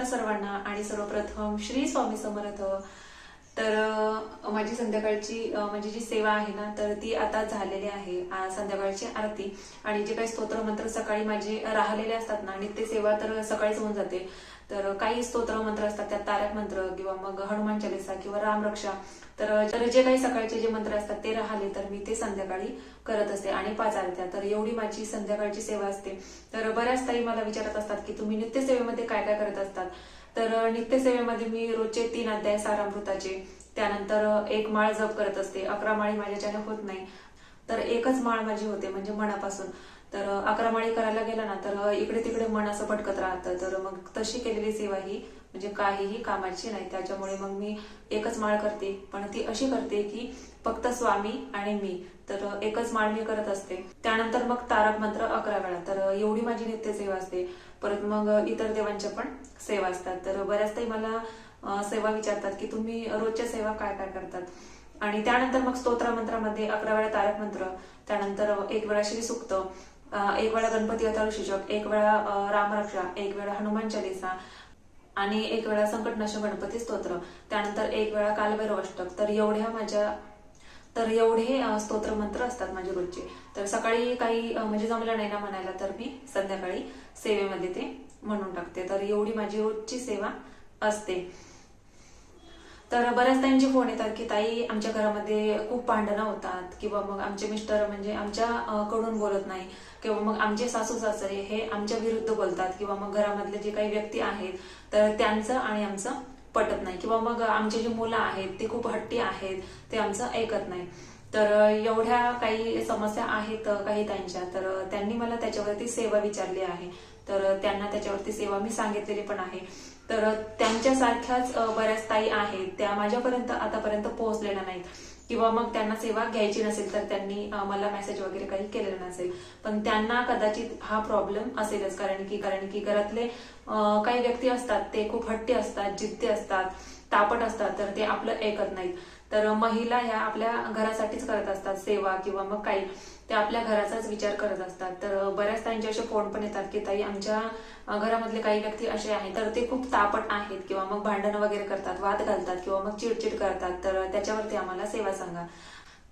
नमस्कार सर्वांना आणि सर्वप्रथम श्री स्वामी समर्थ तर माझी संध्याकाळची म्हणजे जी सेवा आहे ना तर ती आता झालेली आहे. संध्याकाळची आरती आणि जे काही स्तोत्र मंत्र सकाळी माझे राहिलेले असतात ना नित्य सेवा तर सकाळीच होऊन जाते. तर काही स्तोत्र मंत्र असतात त्यात तारक मंत्र किंवा मग हनुमान चालिसा किंवा रामरक्षा तर तर जे काही सकाळचे जे मंत्र असतात ते राहिले तर मी ते संध्याकाळी करत असते आणि पाच आरत्या. तर एवढी माझी संध्याकाळची सेवा असते. तर बऱ्याच ताई मला विचारत असतात की तुम्ही नित्यसेवेमध्ये काय काय करत असतात? तर नित्यसेवेमध्ये मी रोजचे तीन अध्याय सारामृताचे त्यानंतर एक माळ जप करत असते. अकरा माळी माझ्याच्याने होत नाही तर एकच माळ माझी होते म्हणजे मनापासून. तर अकरा माळी करायला गेला ना तर इकडे तिकडे मन असं भटकत राहतं. तर मग तशी केलेली सेवा ही म्हणजे काहीही कामाची नाही. त्याच्यामुळे मग मी एकच माळ करते. पण ती अशी करते की फक्त स्वामी आणि मी. तर एकच माळ मी करत असते. त्यानंतर मग तारक मंत्र अकरा वेळा. तर एवढी माझी नित्य सेवा असते. परत मग इतर देवांच्या पण सेवा असतात. तर बऱ्याच मला सेवा विचारतात की तुम्ही रोजच्या सेवा काय काय करतात? आणि त्यानंतर मग स्तोत्र मंत्रामध्ये अकरा वेळा तारक मंत्र त्यानंतर एक वेळा श्री सुक्त एक वेळा गणपती अथर्वशीषक एक वेळा रामरक्षा एक वेळा हनुमान चालिसा आणि एक वेळा संकटनाश गणपती स्तोत्र त्यानंतर एक वेळा कालभैरव अष्टक. तर एवढ्या माझ्या तर एवढे स्तोत्रमंत्र स्तोत्र मंत्र असतात माझे रोजचे तर सकाळी काही म्हणजे जमलं नाही ना म्हणायला तर मी संध्याकाळी सेवेमध्ये ते म्हणून टाकते. तर एवढी माझी रोजची सेवा असते. तर बऱ्याच ताईंचे फोन येतात की ताई आमच्या घरामध्ये खूप भांडणं होतात किंवा मग आमचे मिस्टर म्हणजे आमच्या कडून बोलत नाही किंवा मग आमचे सासू सासरे हे आमच्या विरुद्ध बोलतात किंवा मग घरामधले जे काही व्यक्ती आहेत तर त्यांचं आणि आमचं पटत नाही. किंवा मग आमचे जे मुलं आहेत ते खूप हट्टी आहेत ते आमचं ऐकत नाही. तर एवढ्या काही समस्या आहेत काही त्यांच्या. तर त्यांनी मला त्याच्यावरती सेवा विचारली आहे. तर त्यांना त्याच्यावरती सेवा मी सांगितलेली पण आहे. तर त्यांच्यासारख्याच बऱ्याच ताई आहेत. त्या माझ्यापर्यंत आतापर्यंत पोहोचलेल्या नाहीत. किंवा मग त्यांना सेवा घ्यायची नसेल तर त्यांनी मला मेसेज वगैरे काही केलेला नसेल. पण त्यांना कदाचित हा प्रॉब्लेम असेलच. कारण की कारण की घरातले काही व्यक्ती असतात ते खूप हट्टी असतात जिद्दी असतात तापट असतात तर ते आपलं ऐकत नाहीत. तर महिला ह्या आपल्या घरासाठीच करत असतात सेवा किंवा मग काही. ते आपल्या घराचाच विचार करत असतात. तर बऱ्याच ताईंचे असे फोन पण येतात की ताई आमच्या घरामधले काही व्यक्ती असे आहेत तर ते खूप तापट आहेत किंवा मग भांडण वगैरे करतात वाद घालतात किंवा मग चिडचिड करतात तर त्याच्यावरती आम्हाला सेवा सांगा.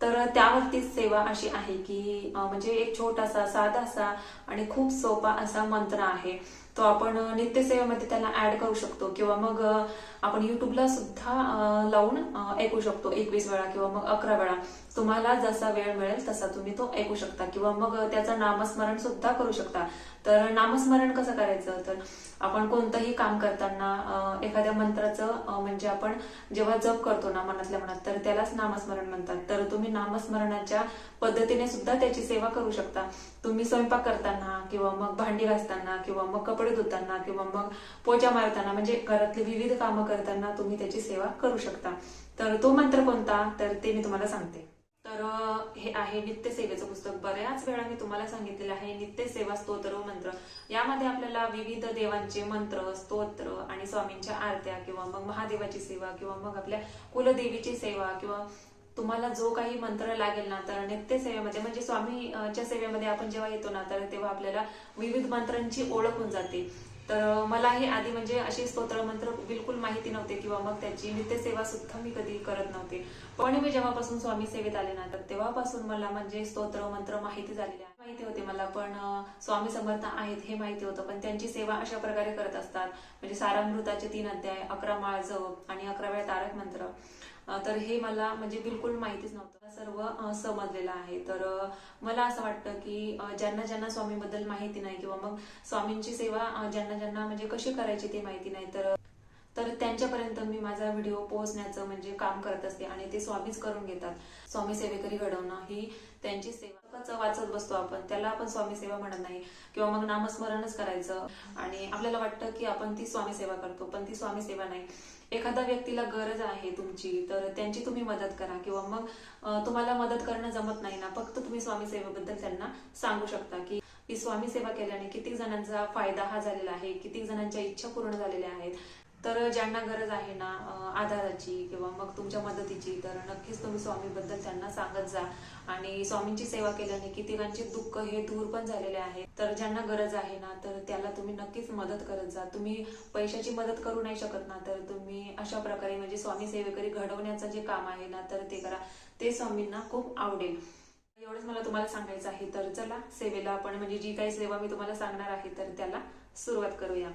तर त्यावरतीच सेवा अशी आहे की म्हणजे एक छोटासा साधासा आणि खूप सोपा असा मंत्र आहे. तो आपण नित्यसेवेमध्ये त्याला ऍड करू शकतो किंवा मग आपण युट्यूबला सुद्धा लावून ऐकू शकतो एकवीस वेळा किंवा मग अकरा वेळा. तुम्हाला जसा वेळ मिळेल तसा तुम्ही तो ऐकू शकता किंवा मग त्याचं नामस्मरण सुद्धा करू शकता. तर नामस्मरण कसं करायचं? तर आपण कोणतंही काम करताना एखाद्या मंत्राचं म्हणजे आपण जेव्हा जप करतो ना मनातल्या मनात तर त्यालाच नामस्मरण म्हणतात. तर तुम्ही नामस्मरणाच्या पद्धतीने सुद्धा त्याची सेवा करू शकता. तुम्ही स्वयंपाक करताना किंवा मग भांडी घासताना किंवा मग कपडे धुताना किंवा मग पोचा मारताना म्हणजे घरातली विविध कामं करताना तुम्ही त्याची सेवा करू शकता. तर तो मंत्र कोणता? तर ते मी तुम्हाला सांगते. तर हे आहे नित्यसेवेचं पुस्तक. बऱ्याच वेळा मी तुम्हाला सांगितलेलं आहे नित्यसेवा स्तोत्र व मंत्र. यामध्ये आपल्याला विविध देवांचे मंत्र स्तोत्र आणि स्वामींच्या आरत्या किंवा मग महादेवाची सेवा किंवा मग आपल्या कुलदेवीची सेवा किंवा तुम्हाला जो काही मंत्र लागेल ना तर नित्य सेवेमध्ये म्हणजे स्वामीच्या सेवेमध्ये आपण जेव्हा येतो ना तर तेव्हा आपल्याला विविध मंत्रांची ओळख होऊन जाते तर मलाही आधी म्हणजे असे स्तोत्र मंत्र बिलकुल माहिती नव्हते किंवा मग त्याची नित्यसेवा सुद्धा मी कधी करत नव्हते पण मी जेव्हापासून स्वामी सेवेत आले ना तर तेव्हापासून मला म्हणजे स्तोत्र मंत्र माहिती झालेले आहे. माहिती होते मला पण स्वामी समर्थ आहेत हे माहिती होतं पण त्यांची सेवा अशा प्रकारे करत असतात. म्हणजे सारामृताचे तीन अध्याय अकरा माळ जप आणि अकरा वेळा तारक मंत्र. तर हे मला म्हणजे बिलकुल माहितीच नव्हतं. सर्व समजलेलं आहे. तर मला असं वाटतं की ज्यांना ज्यांना स्वामीबद्दल माहिती नाही किंवा मग स्वामींची सेवा ज्यांना ज्यांना म्हणजे कशी करायची ते माहिती नाही तर त्यांच्यापर्यंत मी माझा व्हिडिओ पोहोचण्याचं म्हणजे काम करत असते आणि ते स्वामीच करून घेतात. स्वामी सेवेकरी घडवणं ही त्यांची सेवा. वाचत बसतो आपण. त्याला आपण स्वामी सेवा म्हणत नाही. किंवा मग नामस्मरणच करायचं. आणि आपल्याला वाटतं की आपण ती स्वामी सेवा करतो पण ती स्वामी सेवा नाही. एखाद्या व्यक्तीला गरज आहे तुमची तर त्यांची तुम्ही मदत करा. किंवा मग तुम्हाला मदत करणं जमत नाही ना फक्त तुम्ही स्वामी सेवेबद्दल त्यांना सांगू शकता की ही स्वामी सेवा केल्याने किती जणांचा फायदा हा झालेला आहे किती जणांच्या इच्छा पूर्ण झालेल्या आहेत. तर ज्यांना गरज आहे ना आधाराची किंवा मग तुमच्या मदतीची तर नक्कीच तुम्ही स्वामीबद्दल त्यांना सांगत जा. आणि स्वामींची सेवा केल्याने कितीकांचे दुःख हे दूर पण झालेले आहे. तर ज्यांना गरज आहे ना तर त्याला तुम्ही नक्कीच मदत करत जा. तुम्ही पैशाची मदत करू नाही शकत ना तर तुम्ही अशा प्रकारे म्हणजे स्वामी सेवेकरी घडवण्याचं जे काम आहे ना तर ते करा. ते स्वामींना खूप आवडेल. एवढंच मला तुम्हाला सांगायचं आहे. तर चला सेवेला आपण म्हणजे जी काही सेवा मी तुम्हाला सांगणार आहे तर त्याला सुरुवात करूया.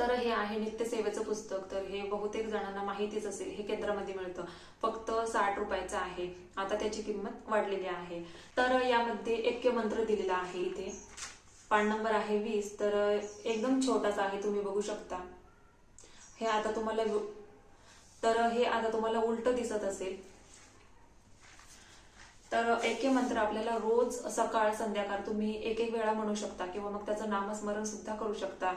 तर हे आहे नित्यसेवेचं पुस्तक. तर हे बहुतेक जणांना माहितीच असेल हे केंद्रामध्ये मिळतं. फक्त साठ रुपयाचं आहे. आता त्याची किंमत वाढलेली आहे. तर यामध्ये ऐक्य मंत्र दिलेला आहे इथे. पान नंबर आहे वीस. तर एकदम छोटासा आहे तुम्ही बघू शकता. हे आता तुम्हाला तर हे आता तुम्हाला उलट दिसत असेल. तर एक मंत्र आपल्याला रोज सकाळ संध्याकाळ तुम्ही एक एक वेळा म्हणू शकता किंवा मग त्याचं नामस्मरण सुद्धा करू शकता.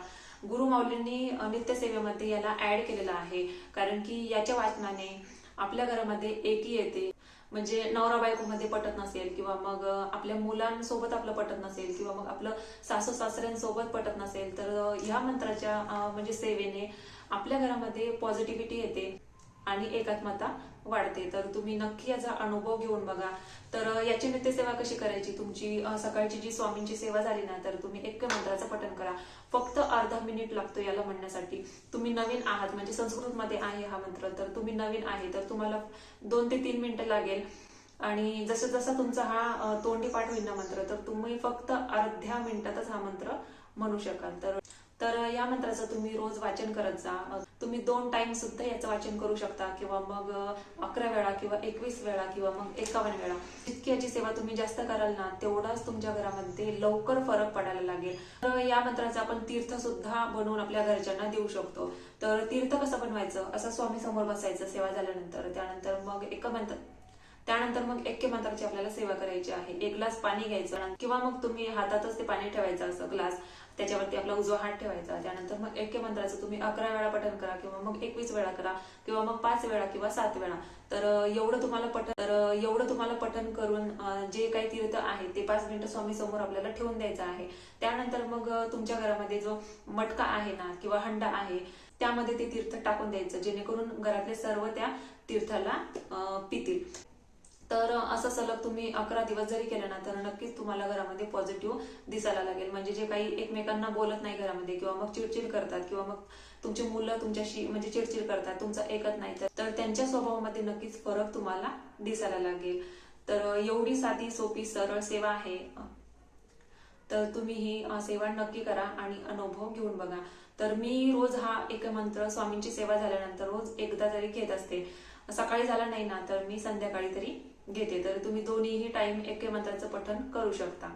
गुरु माऊलींनी नित्यसेवेमध्ये याला ऍड केलेलं आहे. कारण की याच्या वाचनाने आपल्या घरामध्ये एकी येते. म्हणजे नवरा बायकोमध्ये पटत नसेल किंवा मग आपल्या मुलांसोबत आपलं पटत नसेल किंवा मग आपलं सासू सासऱ्यांसोबत पटत नसेल तर ह्या मंत्राच्या म्हणजे सेवेने आपल्या घरामध्ये पॉझिटिव्हिटी येते. आणि एकात्मता वाढते. तर तुम्ही नक्की याचा अनुभव घेऊन बघा. तर याची याची नित्यसेवा कशी करायची? तुमची सकाळची जी स्वामींची सेवा झाली ना तर तुम्ही एक मंत्राचं पठण करा. फक्त अर्धा मिनिट लागतो याला म्हणण्यासाठी. तुम्ही नवीन आहात म्हणजे संस्कृतमध्ये आहे हा मंत्र. तर तुम्ही नवीन आहे तर तुम्हाला दोन ते तीन मिनिटं लागेल. आणि जसं जसा तुमचा हा तोंडी पाठ होईल ना मंत्र तर तुम्ही फक्त अर्ध्या मिनिटातच हा मंत्र म्हणू शकाल. तर तर या मंत्राचं तुम्ही रोज वाचन करत जा. तुम्ही दोन टाइम सुद्धा याचं वाचन करू शकता. किंवा मग अकरा वेळा किंवा एकवीस वेळा किंवा मग एकावन्न वेळा. जितकी याची सेवा तुम्ही जास्त कराल ना तेवढाच तुमच्या घरामध्ये लवकर फरक पडायला लागेल. तर या मंत्राचं आपण तीर्थ सुद्धा बनवून आपल्या घरच्यांना देऊ शकतो. तर तीर्थ कसं बनवायचं? असं स्वामी समोर बसायचं सेवा झाल्यानंतर. त्यानंतर मग एक मंत्र त्यानंतर मग एक मंत्राची आपल्याला सेवा करायची आहे. एक ग्लास पाणी घ्यायचं. किंवा मग तुम्ही हातातच ते पाणी ठेवायचं असं ग्लास. त्याच्यावरती आपला उजवा हात ठेवायचा. त्यानंतर मग ऐक्य मंत्राचं तुम्ही अकरा वेळा पठण करा किंवा मग एकवीस वेळा करा किंवा मग पाच वेळा किंवा सात वेळा. तर एवढं तुम्हाला पठन तर एवढं तुम्हाला पठण करून जे काही तीर्थ आहे ते पाच मिनिटं स्वामी समोर आपल्याला ठेवून द्यायचं आहे. त्यानंतर मग तुमच्या घरामध्ये जो मटका आहे ना किंवा हंडा आहे त्यामध्ये ते तीर्थ टाकून द्यायचं जेणेकरून घरातले सर्व त्या तीर्थाला पितील. तर असं सलग तुम्ही अकरा दिवस जरी केलं ना तर नक्कीच तुम्हाला घरामध्ये पॉझिटिव्ह दिसायला लागेल. म्हणजे जे काही एकमेकांना बोलत नाही घरामध्ये किंवा मग चिडचिड करतात किंवा मग तुमची मुलं तुमच्याशी म्हणजे चिडचिड करतात तुमचं ऐकत नाही तर- त्यांच्या स्वभावामध्ये नक्कीच फरक तुम्हाला दिसायला लागेल. तर एवढी साधी सोपी सरळ सेवा आहे. तर तुम्ही ही सेवा नक्की करा आणि अनुभव घेऊन बघा. तर मी रोज हा एक मंत्र स्वामींची सेवा झाल्यानंतर रोज एकदा तरी घेत असते सकाळी झाला नाही ना तर मी संध्याकाळी तरी घेते तर तुम्ही दोन्हीही टाइम एके मंत्राचं पठण करू शकता.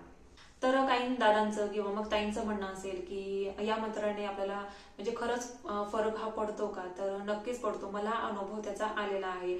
तर काही दादांचं किंवा मग ताईंचं म्हणणं असेल की या मंत्राने आपल्याला म्हणजे खरंच फरक हा पडतो का? तर नक्कीच पडतो. मला अनुभव त्याचा आलेला आहे.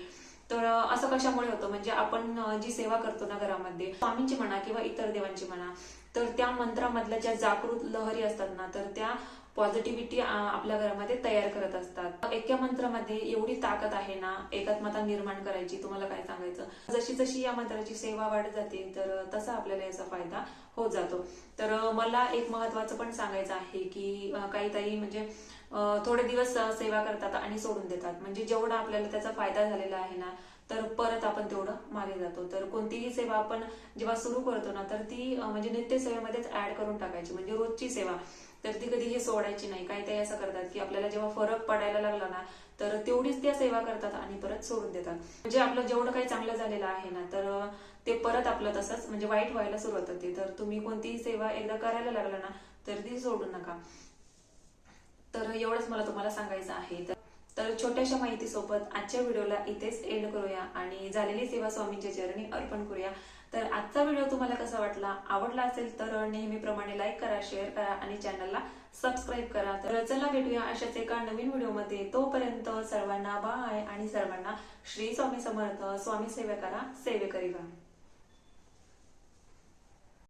तर असं कशामुळे होतं? म्हणजे आपण जी सेवा करतो ना घरामध्ये स्वामींची म्हणा किंवा इतर देवांची म्हणा तर त्या मंत्रामधल्या ज्या जागृत लहरी असतात ना तर त्या पॉझिटिव्हिटी आपल्या घरामध्ये तयार करत असतात. एका मंत्रामध्ये एवढी ताकद आहे ना एकात्मता निर्माण करायची तुम्हाला काय सांगायचं? जशी जशी या मंत्राची सेवा वाढत जाते तर तसा आपल्याला याचा फायदा होत जातो. तर मला एक महत्वाचं पण सांगायचं आहे की काहीतरी काही ताई म्हणजे थोडे दिवस सेवा करतात आणि सोडून देतात. म्हणजे जेवढा आपल्याला त्याचा फायदा झालेला आहे ना तर परत आपण तेवढं मागे जातो. तर कोणतीही सेवा आपण जेव्हा सुरू करतो ना तर ती म्हणजे नित्य सेवेमध्येच ऍड करून टाकायची. म्हणजे रोजची सेवा. तर ती कधी हे सोडायची नाही. काही काही असं करतात की आपल्याला जेव्हा फरक पडायला लागला ना तर तेवढीच त्या सेवा करतात आणि परत सोडून देतात. म्हणजे आपलं जेवढं काही चांगलं झालेलं आहे ना तर ते परत आपलं तसंच म्हणजे वाईट व्हायला सुरुवात होते. तर तुम्ही कोणतीही सेवा एकदा करायला लागला ना तर ती सोडू नका. तर एवढंच मला तुम्हाला सांगायचं आहे. तर तर छोट्याशा माहितीसोबत आजच्या व्हिडिओला इथेच एंड करूया आणि झालेली सेवा स्वामींच्या चरणी अर्पण करूया. तर आजचा व्हिडिओ तुम्हाला कसा वाटला आवडला असेल तर नेहमीप्रमाणे लाईक करा शेअर करा आणि चॅनलला सबस्क्राईब करा. तर चला भेटूया अशाच एका नवीन व्हिडिओमध्ये. तोपर्यंत सर्वांना बाय आणि सर्वांना श्री स्वामी समर्थ स्वामी सेवा करा सेवे करीवा